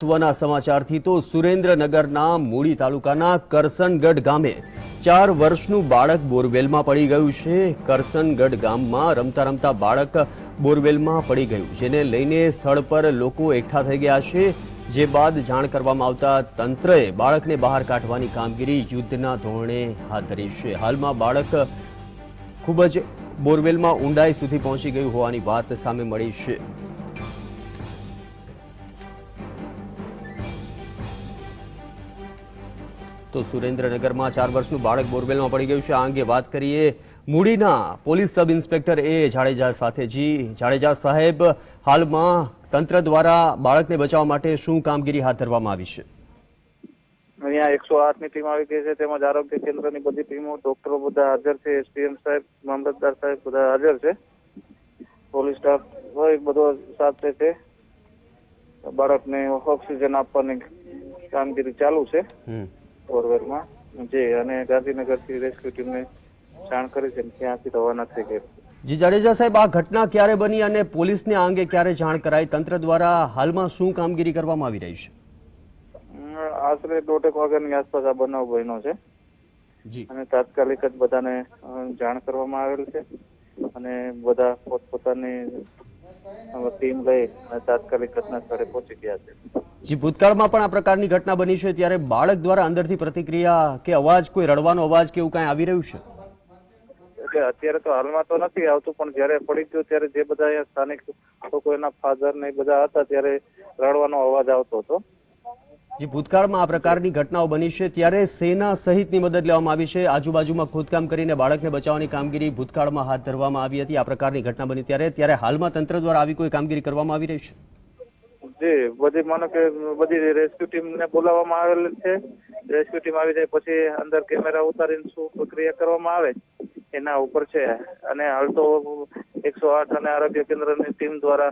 મહત્વના સમાચારથી તો સુરેન્દ્રનગરના મૂળી તાલુકાના કરસનગઢ ગામે ચાર વર્ષનું બાળક બોરવેલમાં પડી ગયું છે. કરસનગઢ ગામમાં રમતા રમતા બાળક બોરવેલમાં પડી ગયું, જેને લઈને સ્થળ પર લોકો એકઠા થઈ ગયા છે. જે બાદ જાણ કરવામાં આવતા તંત્રએ બાળકને બહાર કાઢવાની કામગીરી યુદ્ધના ધોરણે હાથ ધરી છે. હાલમાં બાળક ખૂબ જ બોરવેલમાં ઊંડાઈ સુધી પહોંચી ગયું હોવાની વાત સામે મળી છે. તો સુરેન્દ્રનગરમાં ચાર વર્ષનું બાળક બોરવેલમાં પડી ગયું છે. આ અંગે વાત કરીએ મૂડીના police sub inspector A Jadeja સાથે. જી જાડેજા સાહેબ હાલમાં તંત્ર દ્વારા બાળકને બચાવવા માટે શું કામગીરી હાથ ધરવામાં આવી છે? અહીંયા એકસો આઠની ટીમ આવી ગઈ છે. તેમજ આરોગ્ય કેન્દ્રની બધી ટીમો ડોક્ટરો બધા હાજર છે. એસડીએમ સાહેબ મામલતદાર સાહેબ બધા હાજર છે. પોલીસ સ્ટાફ હોય બધો સાથે છે. બાળકને ઓક્સિજન આપવાની કામગીરી ચાલુ છે. હમ. જે અને ગાંધીનગરથી રેસ્ક્યુ ટીમને જાણ કરી છે ત્યાંથી રવાના થઈ ગયા જી જાડેજા સાહેબ આ ઘટના ક્યારે બની અને પોલીસને આ અંગે ક્યારે જાણ કરાઈ? તંત્ર દ્વારા હાલમાં શું કામગીરી કરવામાં આવી રહી છે? આશરે દોઢેક વાગ્યાની આસપાસ આ બનાવ બન્યો છે. જી. અને તાત્કાલિક જ બધાને જાણ કરવામાં આવેલ છે. અને બધા પોતપોતાની ટીમ લઈ અને તાત્કાલિક ઘટના સ્થળે પહોંચી ગયા છે. જી ભૂતકાળમાં પણ આ પ્રકારની ઘટના બની છે ત્યારે બાળક દ્વારા અંદરથી પ્રતિક્રિયા કે અવાજ કોઈ રડવાનો અવાજ કે એવું કાંઈ આવી રહ્યું છે? એટલે અત્યારે તો હાલમાં તો નથી આવતું પણ જ્યારે પડી ગયું ત્યારે જે બધા અહીંયા સ્થાનિક લોકો એના ફાધર ને બધા હતા ત્યારે રડવાનો અવાજ આવતો હતો. જે ભૂતકાળમાં આ પ્રકારની ઘટનાઓ બની છે ત્યારે સેના સહિતની મદદ લેવામાં આવી છે. આજુબાજુમાં ખોદકામ કરીને બાળકને બચાવવાની કામગીરી ભૂતકાળમાં હાથ ધરવામાં આવી હતી. આ પ્રકારની ઘટના બની ત્યારે ત્યારે હાલમાં તંત્ર દ્વારા આવી કોઈ કામગીરી કરવામાં આવી રહી છે? જી, બધી માનો કે બધી રેસ્ક્યુ ટીમ ને બોલાવવામાં આવેલ છે. રેસ્ક્યુ ટીમ આવી જાય પછી અંદર કેમેરા ઉતારીને શું પ્રક્રિયા કરવામાં આવે, એના ઉપર છે. અને હાલ તો એકસો આઠ અને આરોગ્ય કેન્દ્રની ટીમ દ્વારા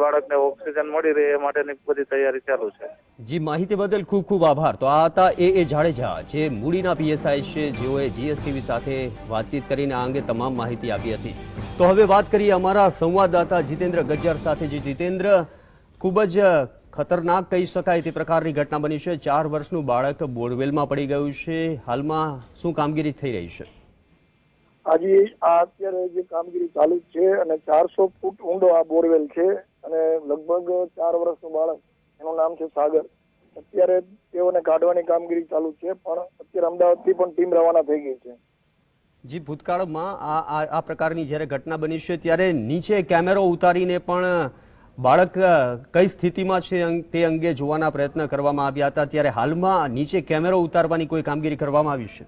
બાળકને ઓક્સિજન મળી રહે એ માટેની બધી તૈયારી ચાલુ છે. જી, માહિતી બદલ ખૂબ ખૂબ આભાર. તો આ હતા એ એ જાડેજા, જે મૂડીના પીએસઆઈ છે, જેઓએ જીએસટીવી સાથે વાતચીત કરીને આ અંગે તમામ માહિતી આપી હતી. તો હવે વાત કરીએ અમારા સંવાદદાતા જીતેન્દ્ર ગજ્જર સાથે. જે જીતેન્દ્ર ખૂબ જ ખતરનાક કહી શકાય તે પ્રકારની ઘટના બની છે. ચાર વર્ષનું બાળક બોરવેલમાં પડી ગયું છે. હાલમાં શું કામગીરી થઈ રહી છે? આજે આ અત્યારે જે કામગીરી ચાલુ છે અને ચારસો ફૂટ ઊંડો આ બોરવેલ છે અને લગભગ ચાર વર્ષનું બાળક એનું નામ છે સાગર. અત્યારે તેઓને કાઢવાની કામગીરી ચાલુ છે પણ અત્યારે અમદાવાદથી પણ ટીમ રવાના થઈ ગઈ છે. જી ભૂતકાળમાં આ આ પ્રકારની જ્યારે ઘટના બની છે ત્યારે નીચે કેમેરો ઉતારીને પણ બાળક કઈ સ્થિતિમાં છે તે અંગે જોવાના પ્રયત્ન કરવામાં આવ્યા હતા? ત્યારે હાલમાં નીચે કેમેરો ઉતારવાની કોઈ કામગીરી કરવામાં આવી છે?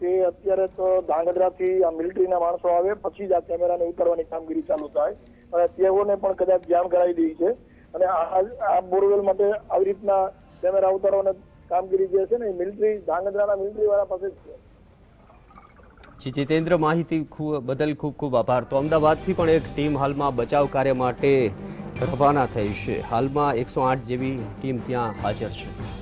તે અત્યારે તો ધાંગધ્રાથી આ મિલિટરીના માણસો આવે પછી જ આ કેમેરાને ઉતારવાની કામગીરી ચાલુ થાય. અને તેઓને પણ કદાચ જાણ કરાવી દઈ છે. અને આ આ બોરવેલ માટે આવી રીતના કેમેરા ઉતારવાની કામગીરી જે છે ને મિલિટરી ધાંગધ્રાના મિલિટરી વાળા પાસે જ છે. જી જીતેન્દ્ર માહિતી ખૂબ બદલ ખૂબ ખૂબ આભાર. તો અમદાવાદથી પણ એક ટીમ હાલમાં બચાવ કાર્ય માટે રવાના થઈ છે. હાલમાં એકસો આઠ જેવી ટીમ ત્યાં હાજર છે.